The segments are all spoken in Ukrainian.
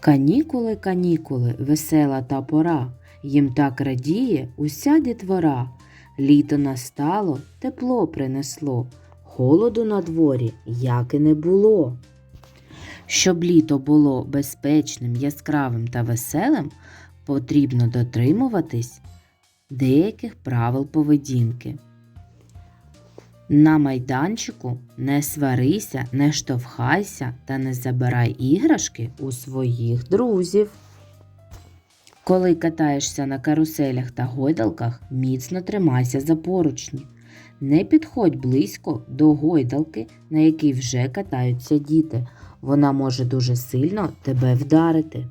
Канікули, канікули, весела та пора, їм так радіє уся дітвора. Літо настало, тепло принесло, холоду на дворі як і не було. Щоб літо було безпечним, яскравим та веселим, потрібно дотримуватись деяких правил поведінки. На майданчику не сварися, не штовхайся та не забирай іграшки у своїх друзів. Коли катаєшся на каруселях та гойдалках, міцно тримайся за поручні. Не підходь близько до гойдалки, на якій вже катаються діти. Вона може дуже сильно тебе вдарити.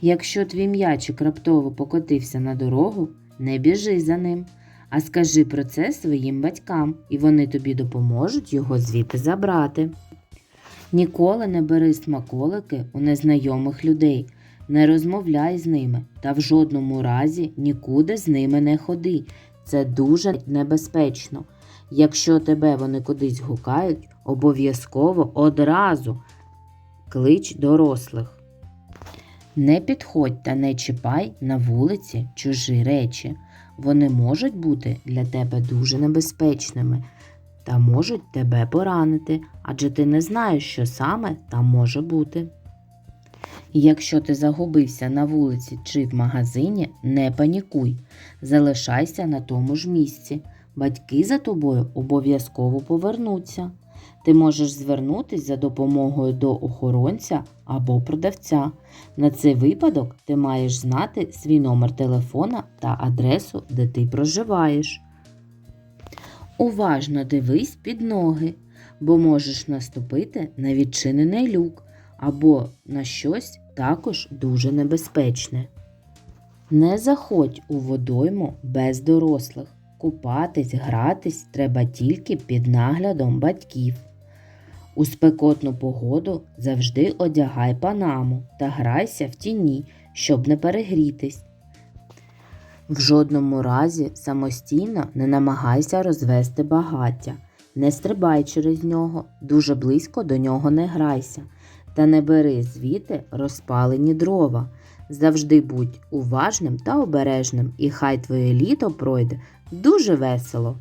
Якщо твій м'ячик раптово покотився на дорогу, не біжи за ним, а скажи про це своїм батькам, і вони тобі допоможуть його звідти забрати. Ніколи не бери смаколики у незнайомих людей, не розмовляй з ними та в жодному разі нікуди з ними не ходи. Це дуже небезпечно. Якщо тебе вони кудись гукають, обов'язково одразу клич дорослих. Не підходь та не чіпай на вулиці чужі речі. Вони можуть бути для тебе дуже небезпечними та можуть тебе поранити, адже ти не знаєш, що саме там може бути. Якщо ти загубився на вулиці чи в магазині, не панікуй, залишайся на тому ж місці. Батьки за тобою обов'язково повернуться. Ти можеш звернутися за допомогою до охоронця або продавця. На цей випадок ти маєш знати свій номер телефона та адресу, де ти проживаєш. Уважно дивись під ноги, бо можеш наступити на відчинений люк або на щось також дуже небезпечне. Не заходь у водойму без дорослих. Купатись, гратись треба тільки під наглядом батьків. У спекотну погоду завжди одягай панаму та грайся в тіні, щоб не перегрітись. В жодному разі самостійно не намагайся розвести багаття, не стрибай через нього, дуже близько до нього не грайся, та не бери звідти розпалені дрова. Завжди будь уважним та обережним, і хай твоє літо пройде дуже весело.